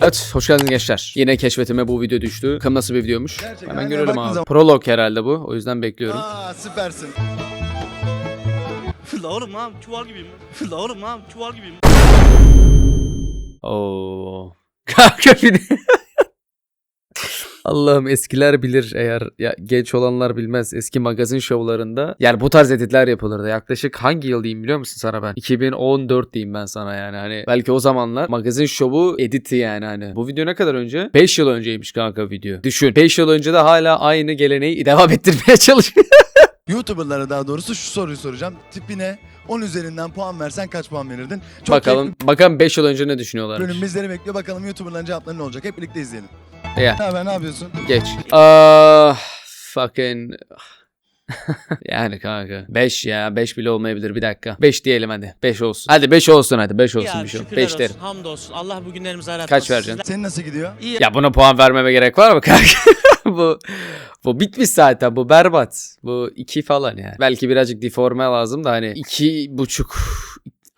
Evet hoş geldiniz gençler. Yine keşfetime bu video düştü. Bakalım nasıl bir videomuş. Gerçekten Hemen görelim abi. zaman- Prolog herhalde bu. O yüzden bekliyorum. Aa süpersin. La oğlum abi çuval gibiyim. La oğlum abi çuval gibiyim. Oo. Kanka bir de- Allah'ım eskiler bilir eğer ya genç olanlar bilmez eski magazin şovlarında yani bu tarz editler yapılırdı. Yaklaşık hangi yıl diyeyim biliyor musun sana ben? 2014 diyeyim ben sana yani hani belki o zamanlar magazin şovu editi yani hani. Bu video ne kadar önce? 5 yıl önceymiş kanka video. Düşün 5 yıl önce de hala aynı geleneği devam ettirmeye çalışıyor. YouTuber'lara daha doğrusu şu soruyu soracağım. Tipine 10 üzerinden puan versen kaç puan verirdin? Çok bakalım bakalım 5 yıl önce ne düşünüyorlar. Bölüm bizleri bekliyor. Bakalım YouTuber'ların cevapları ne olacak? Hep birlikte izleyelim. Ya. Ne haber ne yapıyorsun? Geç. Ah fucking yani kanka 5 ya 5 bile olmayabilir bir dakika. 5 diyelim hadi. 5 olsun. Hadi 5 olsun hadi 5 olsun Ya bir şey. şükürler 5 olsun. derim. Hamdolsun. Allah bugünlerimizi aratmasın. Kaç vereceksin? Senin nasıl gidiyor? İyi. Ya buna puan vermeme gerek var mı kanka? bu bu bitmiş zaten bu berbat. Bu 2 falan yani. Belki birazcık deforme lazım da hani 2,5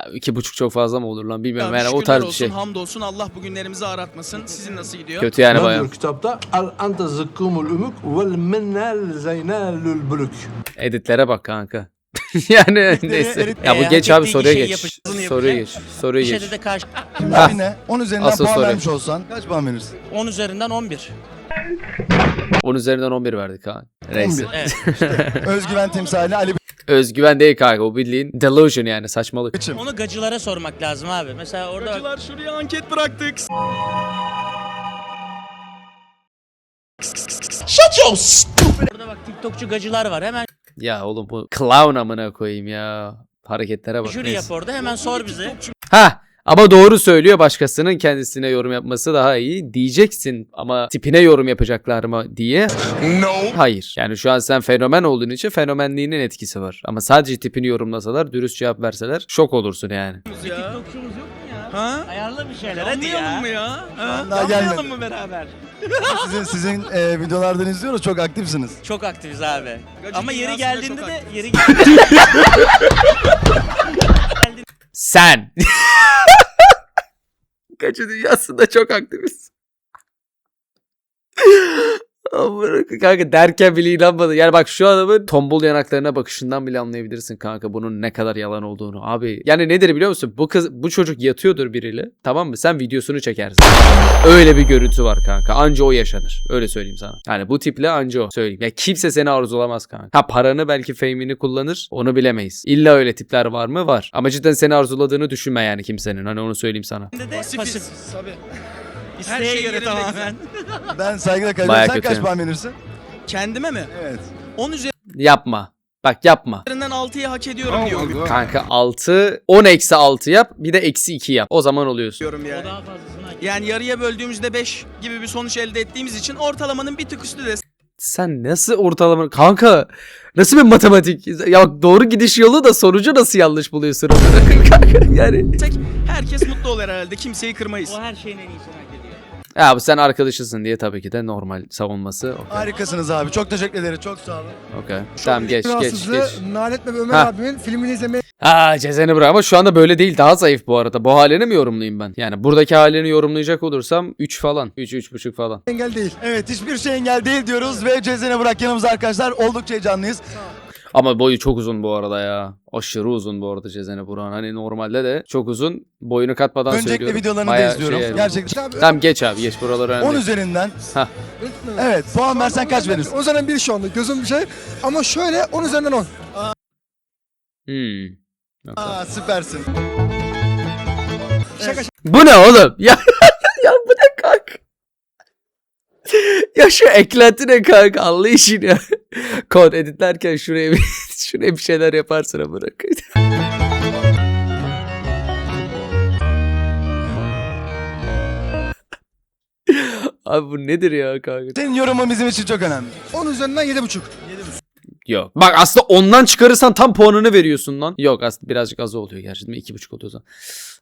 2,5 çok fazla mı olur lan bilmiyorum. Abi Yani o tarz bir olsun, şey. hamdolsun Allah bugünlerimizi aratmasın. Sizin nasıl gidiyor? Kötü yani bayağı. kitapta? El ente zıkkumul ümük vel minnel zeynelül bülük. Editlere bak kanka. yani neyse. Ya bu geç abi ettiği soruya şey geç. Soruya geç. Soruya geç. şeyde de karşı Şimdi Ha. tipine 10 üzerinden puan vermiş olsan kaç puan verirsin? 10 üzerinden 11. 10 üzerinden 11 verdik ha. Neyse. 11. Evet. Özgüven timsali Ali Özgüven değil kanka o bildiğin delusion yani saçmalık. Biçim. Onu gacılara sormak lazım abi. Mesela orada bak, Hocılar şuraya anket bıraktık. orada bak TikTokçu gacılar var. Hemen Ya oğlum bu clown amına koyayım ya. Hareketlere bak. jüri neyse. yap orada. Hemen sor bize. Ha ama doğru söylüyor başkasının kendisine yorum yapması daha iyi diyeceksin ama tipine yorum yapacaklar mı diye. Hayır. Yani şu an sen fenomen olduğun için fenomenliğinin etkisi var. Ama sadece tipini yorumlasalar, dürüst cevap verseler şok olursun yani. Ya. TikTokçumuz yok mu ya? Ha? Ayarla bir şeyler hadi Anlayalım ya. mı ya? Ha? Anlayalım gelmedi. mı beraber? sizin, sizin e, videolardan izliyoruz çok aktifsiniz. Çok aktifiz abi. Ama yeri dünyasında geldiğinde çok de yeri geldiğinde Sen. Kaçı dünyasında çok aktifiz. Kanka derken bile inanmadı. Yani bak şu adamın tombul yanaklarına bakışından bile anlayabilirsin kanka bunun ne kadar yalan olduğunu. Abi yani nedir biliyor musun? Bu kız bu çocuk yatıyordur biriyle. Tamam mı? Sen videosunu çekersin. Öyle bir görüntü var kanka. Anca o yaşanır. Öyle söyleyeyim sana. Yani bu tiple anca o söyleyeyim. Ya kimse seni arzulamaz kanka. Ha paranı belki fame'ini kullanır. Onu bilemeyiz. İlla öyle tipler var mı? Var. Ama cidden seni arzuladığını düşünme yani kimsenin. Hani onu söyleyeyim sana. de pasif. Pasifiz. Tabii. Her İsteğe şey göre yerinde tamamen. Ben saygıyla Bayağı kaybederim. Sen kaç puan verirsin? Kendime mi? Evet. 10 Yapma. Bak yapma. üzerinden 6'yı hak ediyorum diyorum. Kanka 6 10 eksi 6 yap bir de eksi 2 yap. O zaman oluyorsun. diyorum O yani. daha fazlasını hak Yani yarıya böldüğümüzde 5 gibi bir sonuç elde ettiğimiz için ortalamanın bir tık üstü Sen nasıl ortalama kanka nasıl bir matematik ya bak doğru gidiş yolu da sonucu nasıl yanlış buluyorsun kanka yani. desek herkes mutlu olur herhalde. Kimseyi kırmayız. O her şeyin en iyisini hak ediyor. Ya bu sen arkadaşısın diye tabii ki de normal savunması. Okey. Harikasınız abi. Çok teşekkür ederim. Çok sağ olun. Okey. Tamam geç geç geç. Nalet ve Ömer Ha. abimin filmini izlemeye Aa cezeni bırak ama şu anda böyle değil daha zayıf bu arada. Bu halini mi yorumlayayım ben? Yani buradaki halini yorumlayacak olursam 3 falan. 3 3,5 falan. engel değil. Evet hiçbir şey engel değil diyoruz ve Cezene Burak yanımızda arkadaşlar. Oldukça heyecanlıyız. Ama boyu çok uzun bu arada ya. Aşırı uzun bu arada Cezene Burak'ın. Hani normalde de çok uzun. Boyunu katmadan Öncelikle söylüyorum. videolarını da Bayağı izliyorum. şey. Gerçekten. Abi, Tamam geç abi geç buraları önemli. 10 değil. üzerinden Hah. evet puan versen kaç verirsin? O üzerinden bir şu anda gözüm bir şey. Ama şöyle 10 üzerinden 10. Hmm. Yok, Aa süpersin. Şaka Bu ne oğlum? Ya? ya şu eklenti ne kanka Allah için ya. Kod editlerken şuraya bir, şuraya bir şeyler yaparsın bırak. Abi bu nedir ya kanka? Senin yorumun bizim için çok önemli. 10 üzerinden 7,5. Yok. Bak aslında ondan çıkarırsan tam puanını veriyorsun lan. Yok aslında birazcık az oluyor mi? İki buçuk oluyor.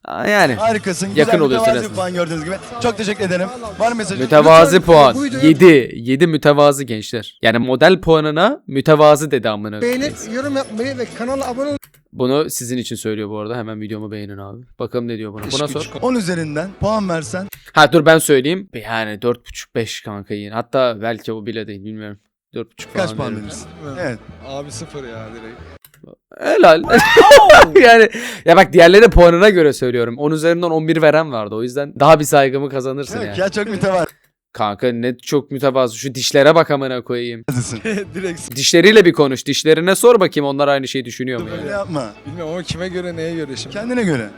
Aa, yani. Harikasın. Yakın Güzel oluyorsun mütevazi puan gördüğünüz gibi. Çok teşekkür ederim. Var mı mesajın? Mütevazi Lütfen, puan. bu videoyu- 7. 7 mütevazi gençler. Yani model puanına mütevazi dedi amına. Beğenip Neyse. yorum yapmayı ve kanala abone Bunu sizin için söylüyor bu arada. Hemen videomu beğenin abi. Bakalım ne diyor buna. Buna sor. 10 üzerinden puan versen Ha dur ben söyleyeyim. Yani 4.5-5 kanka yine. Hatta belki o bile değil bilmiyorum. 4.5 falan kaç puan verirsin? Evet. Abi sıfır ya direkt. Helal. yani ya bak diğerleri puanına göre söylüyorum. 10 üzerinden 11 veren vardı. O yüzden daha bir saygımı kazanırsın Yok yani. ya çok mütevazısın. Kanka ne çok mütevazı. Şu dişlere bak amına koyayım. direkt Dişleriyle bir konuş. Dişlerine sor bakayım onlar aynı şeyi düşünüyor mu Öyle yani. yapma. bilmiyorum ama kime göre neye göre şimdi. Kendine göre.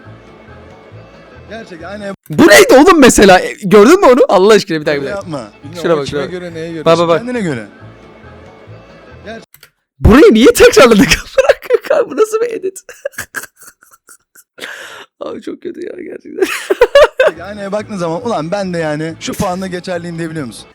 Gerçekten aynı Bu neydi oğlum mesela? E, Gördün mü onu? Allah aşkına bir dakika bir öyle dakika. yapma. Bilmiyorum Şuna ama bak, kime şuna bak. göre neye göre Bak, bak, şimdi. bak. Kendine göre. Burayı niye tekrarladık? Bırak kanka bu nasıl bir edit? Abi çok kötü ya gerçekten. Aynaya baktığın zaman ulan ben de yani şu puanla geçerliyim diyebiliyor musun?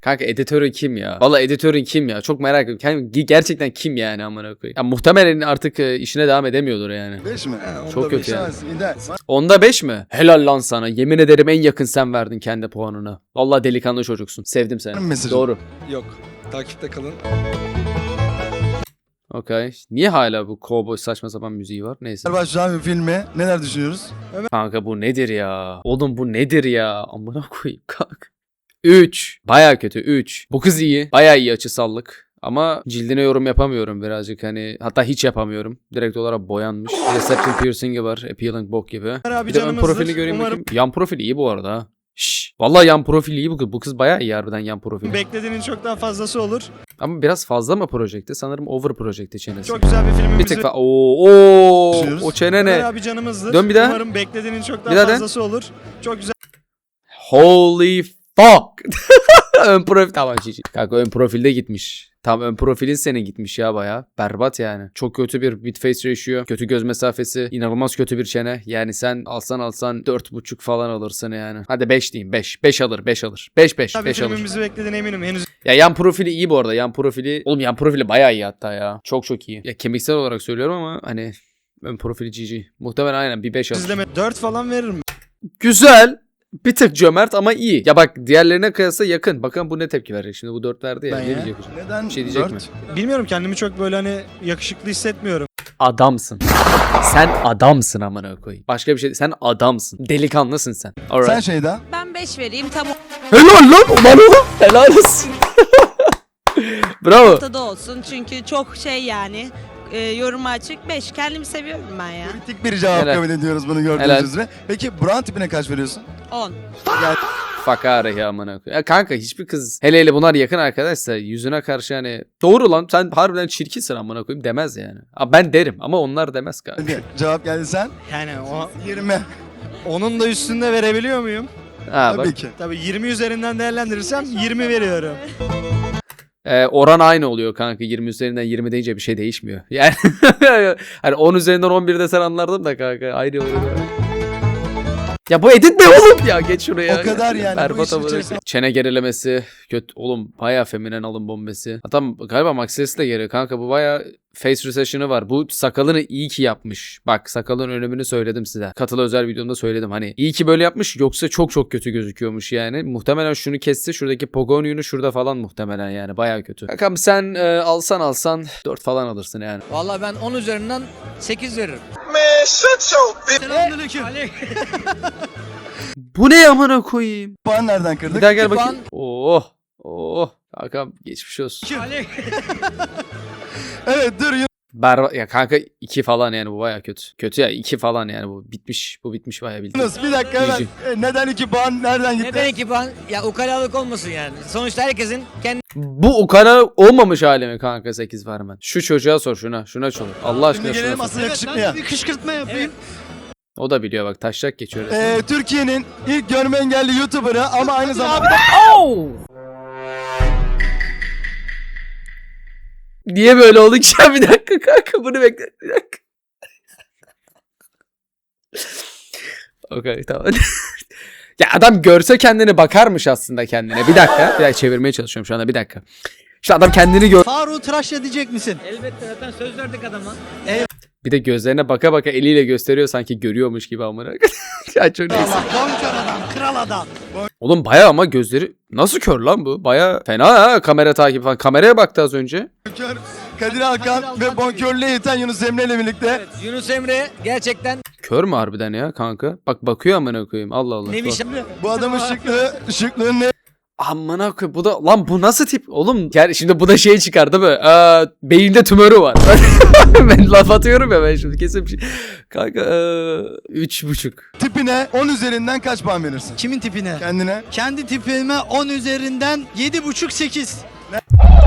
Kanka editörü kim ya? Valla editörün kim ya? Çok merak ediyorum. Kendi- Gerçekten kim yani amına koyayım? Ya muhtemelen artık e, işine devam edemiyordur yani. 5 mi? onda Çok beş. kötü yani. Şans. Onda 5 mi? Helal lan sana. Yemin ederim en yakın sen verdin kendi puanını. Valla delikanlı çocuksun. Sevdim seni. Mesajın? Doğru. Yok. Takipte kalın. Okey. Niye hala bu cowboy saçma sapan müziği var? Neyse. Başlayan bir filmi neler düşünüyoruz? Kanka bu nedir ya? Oğlum bu nedir ya? Amına koyayım kanka. 3. Baya kötü 3. Bu kız iyi. Baya iyi açısallık. Ama cildine yorum yapamıyorum birazcık hani hatta hiç yapamıyorum. Direkt olarak boyanmış. Bir de septum piercing'i var. Appealing bok gibi. Abi Bir de ön canımızdır. profilini göreyim Umarım bakayım. Yan profili iyi bu arada. ha. Vallahi yan profili iyi bu kız. Bu kız bayağı iyi harbiden yan profili. beklediğinin çok daha fazlası olur. Ama biraz fazla mı projekte? Sanırım over projekte çenesi. Çok güzel bir bir filmimizi. tık fa- Oo, oo, o çene ne? abi canımızdır. Dön bir daha. Umarım beklediğinin çok daha Bir daha de. fazlası olur. Çok güzel Holy fuck. ön profil tamam GG. Kanka ön profilde gitmiş. Tam ön profilin senin gitmiş ya baya. Berbat yani. Çok kötü bir bit face ratio. Kötü göz mesafesi. inanılmaz kötü bir çene. Yani sen alsan alsan 4.5 falan alırsın yani. Hadi 5 diyeyim 5. 5 alır 5 alır. 5 5 bir 5 alır. filmimizi beklediğine eminim. Henüz Ya yan profili iyi bu arada. Yan profili. Oğlum yan profili bayağı iyi hatta ya. Çok çok iyi. Ya kemiksel olarak söylüyorum ama hani ön profili GG. Muhtemelen aynen bir 5 alır. izleme 4 falan veririm. Güzel. Bir tık cömert ama iyi. Ya bak diğerlerine kıyasla yakın. Bakın bu ne tepki verecek. Şimdi bu 4 verdi ya. Ben ne ya. diyecek hocam? Neden Bir şey diyecek dört? mi? Bilmiyorum kendimi çok böyle hani yakışıklı hissetmiyorum. Adamsın. Sen adamsın amına koyayım. Başka bir şey sen adamsın. Delikanlısın sen. Alright. Sen Şeyda. Ben 5 vereyim tam Helal lan ulan oğlum. Helal olsun. Bravo. ortada olsun. Çünkü çok şey yani e, yoruma açık 5. Kendimi seviyorum ben ya. Kritik bir cevap Helal. kabul ediyoruz bunu gördüğünüz Helal. üzere. Peki Brown tipine kaç veriyorsun? 10. Yani Fuck out ya amına koyayım. Ya kanka hiçbir kız hele hele bunlar yakın arkadaşsa yüzüne karşı hani doğru lan sen harbiden çirkinsin amına koyayım demez yani. Ama ben derim ama onlar demez kanka. hadi cevap geldi sen. Yani o 20. onun da üstünde verebiliyor muyum? Ha, bak. Tabii ki. Tabii 20 üzerinden değerlendirirsem 20 veriyorum. Ee, oran aynı oluyor kanka. 20 üzerinden 20 deyince bir şey değişmiyor. Yani hani 10 üzerinden 11 desen anlardım da kanka. Aynı oluyor. Ya bu edit mi oğlum ya? Geç şuraya. O kadar yani, Berbat içerisinde-. Çene gerilemesi. Kötü. Oğlum baya feminen alın bombesi. Hatta galiba Maxis de geri kanka. Bu baya face recession'ı var. Bu sakalını iyi ki yapmış. Bak sakalın önümünü söyledim size. Katılı özel videomda söyledim. Hani iyi ki böyle yapmış yoksa çok çok kötü gözüküyormuş yani. Muhtemelen şunu kesse şuradaki Pogonyu'nu şurada falan muhtemelen yani. Baya kötü. Kankam sen e, alsan alsan 4 falan alırsın yani. Vallahi ben 10 üzerinden 8 veririm. Bu ne amına koyayım? Puan nereden kırdık? Bir daha gel bakayım. Oh. Oh. Kankam geçmiş olsun. Evet dur Berba ya kanka 2 falan yani bu baya kötü. Kötü ya 2 falan yani bu bitmiş. Bu bitmiş baya bildiğin. Yunus bir dakika hemen. E, Neden iki puan nereden gitti? Neden iki puan? Ya ukalalık olmasın yani. Sonuçta herkesin kendi Bu o kadar olmamış hali mi kanka 8 vermen? Şu çocuğa sor şuna. Şuna sor. Allah aşkına Şimdi şuna gelelim sor. asıl yakışıklıya. kışkırtma yapayım. O da biliyor bak taşacak geçiyor. resmen. Ee, Türkiye'nin ilk görme engelli YouTuber'ı ama aynı zamanda Niye böyle oldu ki? Ya bir dakika kanka bunu bekle. Bir dakika. Okey tamam. ya adam görse kendini bakarmış aslında kendine. Bir dakika. Bir dakika çevirmeye çalışıyorum şu anda bir dakika. Şu adam kendini gör. Faruk'u tıraş edecek misin? Elbette zaten söz verdik adama. Bir de gözlerine baka baka eliyle gösteriyor sanki görüyormuş gibi amına. ya çok neyse. Bonkör adam, kral adam. Oğlum baya ama gözleri nasıl kör lan bu? Baya fena ha kamera takibi falan. Kameraya baktı az önce. kör, Kadir Alkan ve bonkörlüğe yeten Yunus Emre ile birlikte Yunus Emre gerçekten Kör mü harbiden ya kanka? Bak bakıyor amına koyayım. Allah Allah. nevi Bak. şampiyon. bu adamın şıklığı, şıklığın ne? Amına koyayım bu da lan bu nasıl tip oğlum yani şimdi bu da şey çıkar değil mi? Ee, beyinde tümörü var. ben laf atıyorum ya ben şimdi kesin bir şey. Kanka ee, üç buçuk. tipine 10 üzerinden kaç puan verirsin? Kimin tipine? Kendine. Kendi tipime 10 üzerinden 7,5-8.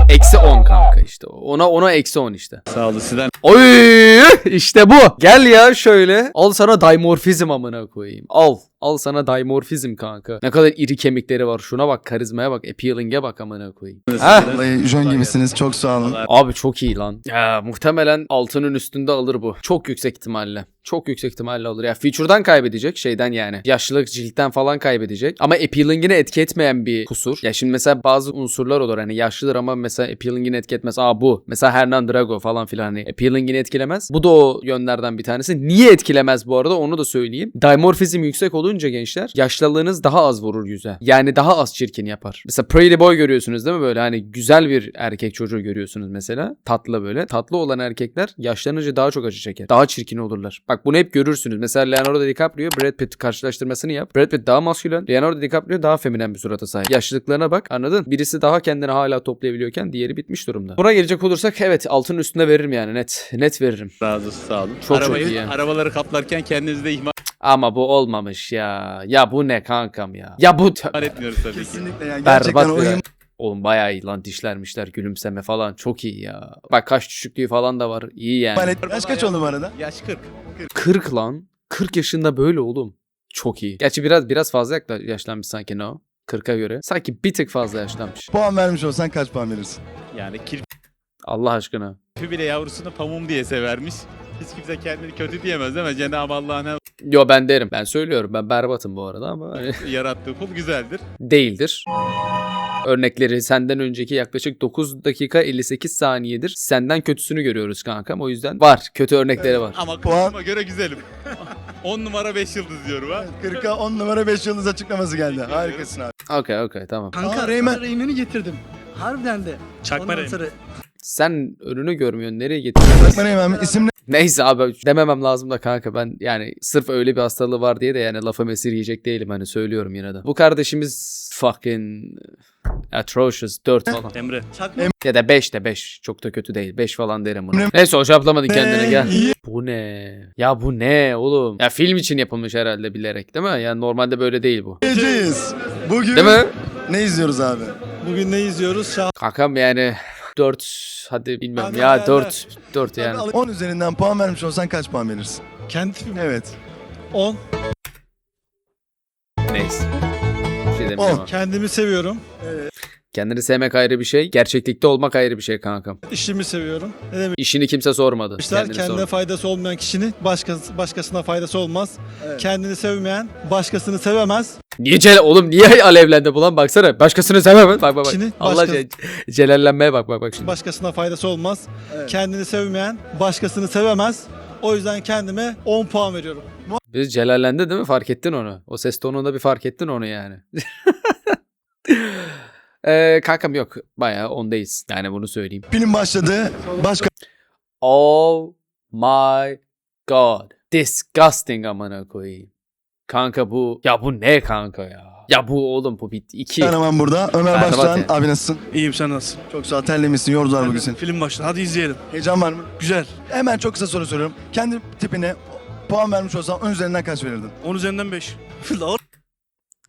Eksi 10 kanka işte. Ona ona eksi 10 işte. Sağ olun sizden. Oy işte bu. Gel ya şöyle. Al sana dimorfizm amına koyayım. Al. Al sana dimorfizm kanka. Ne kadar iri kemikleri var. Şuna bak karizmaya bak. Appealing'e bak amına koyayım. Ha? Vallahi jön gibisiniz. Çok sağ olun. Abi çok iyi lan. Ya muhtemelen altının üstünde alır bu. Çok yüksek ihtimalle. Çok yüksek ihtimalle alır. Ya feature'dan kaybedecek şeyden yani. Yaşlılık ciltten falan kaybedecek. Ama appealing'ini etki etmeyen bir kusur. Ya şimdi mesela bazı unsurlar olur hani yaşlıdır ama mesela appealing'ini etki etmez. Aa bu. Mesela Hernan Drago falan filan hani appealing'ini etkilemez. Bu da o yönlerden bir tanesi. Niye etkilemez bu arada onu da söyleyeyim. Dimorfizm yüksek olunca gençler yaşlılığınız daha az vurur yüze. Yani daha az çirkin yapar. Mesela Pretty Boy görüyorsunuz değil mi böyle hani güzel bir erkek çocuğu görüyorsunuz mesela. Tatlı böyle. Tatlı olan erkekler yaşlanınca daha çok acı çeker. Daha çirkin olurlar. Bak bunu hep görürsünüz. Mesela Leonardo DiCaprio Brad Pitt karşılaştırmasını yap. Brad Pitt daha maskülen. Leonardo DiCaprio daha feminen bir surata sahip. Yaşlılıklarına bak anladın? Birisi daha kendini hala toplayabiliyorken diğeri bitmiş durumda. Buna gelecek olursak evet altın üstüne veririm yani net. Net veririm. Razı sağ olun. Çok Arabayı, çok iyi. Arabaları kaplarken kendinizi de ihmal Ama bu olmamış ya. Ya bu ne kankam ya. Ya bu etmiyoruz tabii ki. Kesinlikle yani gerçekten Berbat o bir Oğlum bayağı iyi lan dişlermişler gülümseme falan çok iyi ya. Bak kaş düşüklüğü falan da var iyi yani. imanet. Yaş kaç oldu bu arada? Yaş 40. 40 lan. 40 yaşında böyle oğlum. Çok iyi. Gerçi biraz biraz fazla yakla- yaşlanmış sanki ne o? 40'a göre. Sanki bir tık fazla yaşlanmış. Puan vermiş olsan kaç puan verirsin? Yani kirpi Allah aşkına. bile yavrusunu pamum diye severmiş. Hiç kimse kendini kötü diyemez değil mi? Cenab-ı Allah'ın Yo ben derim. Ben söylüyorum. Ben berbatım bu arada ama hani yarattığı kul güzeldir. değildir. Örnekleri senden önceki yaklaşık 9 dakika 58 saniyedir. Senden kötüsünü görüyoruz kankam. O yüzden var. Kötü örnekleri var. Ama kızıma göre güzelim. 10 numara 5 yıldız diyorum ha. 40'a 10 numara 5 yıldız açıklaması geldi. Harikasın abi. Okey okey tamam. Kanka Aa, Reymen. Reymen. Reymen'i getirdim. Harbiden de. Çakma Ondan Reymen. sonra Sen önünü görmüyorsun. Nereye getiriyorsun? Bakma Reymen isim ne? Neyse abi dememem lazım da kanka ben yani sırf öyle bir hastalığı var diye de yani lafı mesir yiyecek değilim hani söylüyorum yine de. Bu kardeşimiz fucking atrocious 4 falan. Emre. Ya da 5 de 5 çok da kötü değil 5 falan derim buna. Neyse hoşaplamadın kendine gel. Bu ne? Ya bu ne oğlum? Ya film için yapılmış herhalde bilerek değil mi? Yani normalde böyle değil bu. Bugün Değil mi? ne izliyoruz abi? Bugün ne izliyoruz? Şah. Kankam yani 4 hadi bilmiyorum Hadi, ya hadi, 4 4 yani. 10 üzerinden puan vermiş olsan kaç puan verirsin? Kendi tipim. Evet. 10. Neyse. Bir şey On. abi. Kendimi seviyorum. Kendini sevmek ayrı bir şey. Gerçeklikte olmak ayrı bir şey kankam. İşimi seviyorum. Ne demek? İşini kimse sormadı. İşler Kendini kendine sor. faydası olmayan kişinin başkası, başkasına faydası olmaz. Evet. Kendini sevmeyen başkasını sevemez. Niye cel oğlum niye alevlendi bu lan baksana. Başkasını sevemem. Bak bak bak. Şimdi Allah başka- ce- celallenmeye bak bak bak şimdi. Başkasına faydası olmaz. Evet. Kendini sevmeyen başkasını sevemez. O yüzden kendime 10 puan veriyorum. Biz celallendi değil mi? Fark ettin onu. O ses tonunda bir fark ettin onu yani. Eee kankam yok. Bayağı ondayız. Yani bunu söyleyeyim. Film başladı. Başka Oh my god. Disgusting amına koyayım. Kanka bu. Ya bu ne kanka ya? Ya bu oğlum bu bitti. İki. kahraman burada. Ömer Berbat Baştan. yani. Abi nasılsın? İyiyim sen nasılsın? Çok sağ ol. Terlemişsin. Yordular bugün seni. Film başladı. Hadi izleyelim. Heyecan var mı? Güzel. Hemen çok kısa soru soruyorum. Kendi tipine puan vermiş olsan 10 üzerinden kaç verirdin? 10 üzerinden 5. La oğlum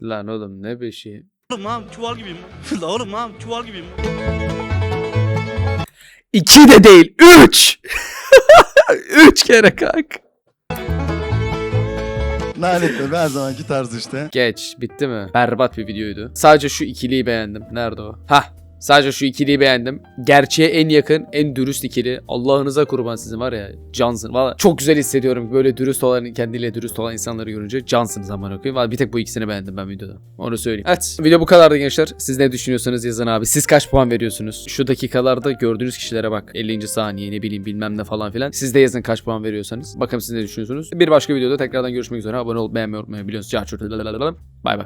Lan oğlum ne beşi. Ha çuval gibiyim. La oğlum ha çuval gibiyim. İki de değil. Üç. Üç kere kanka. Lanet be her zamanki tarz işte. Geç. Bitti mi? Berbat bir videoydu. Sadece şu ikiliyi beğendim. Nerede o? Hah. Sadece şu ikiliyi beğendim. Gerçeğe en yakın, en dürüst ikili. Allah'ınıza kurban sizin var ya. Cansın. Valla çok güzel hissediyorum. Böyle dürüst olan, kendiyle dürüst olan insanları görünce cansınız aman okuyayım. Valla bir tek bu ikisini beğendim ben videoda. Onu söyleyeyim. Evet. Video bu kadardı gençler. Siz ne düşünüyorsanız yazın abi. Siz kaç puan veriyorsunuz? Şu dakikalarda gördüğünüz kişilere bak. 50. saniye ne bileyim bilmem ne falan filan. Siz de yazın kaç puan veriyorsanız. Bakalım siz ne düşünüyorsunuz. Bir başka videoda tekrardan görüşmek üzere. Abone olup beğenmeyi unutmayın. Biliyorsunuz. Bay bay.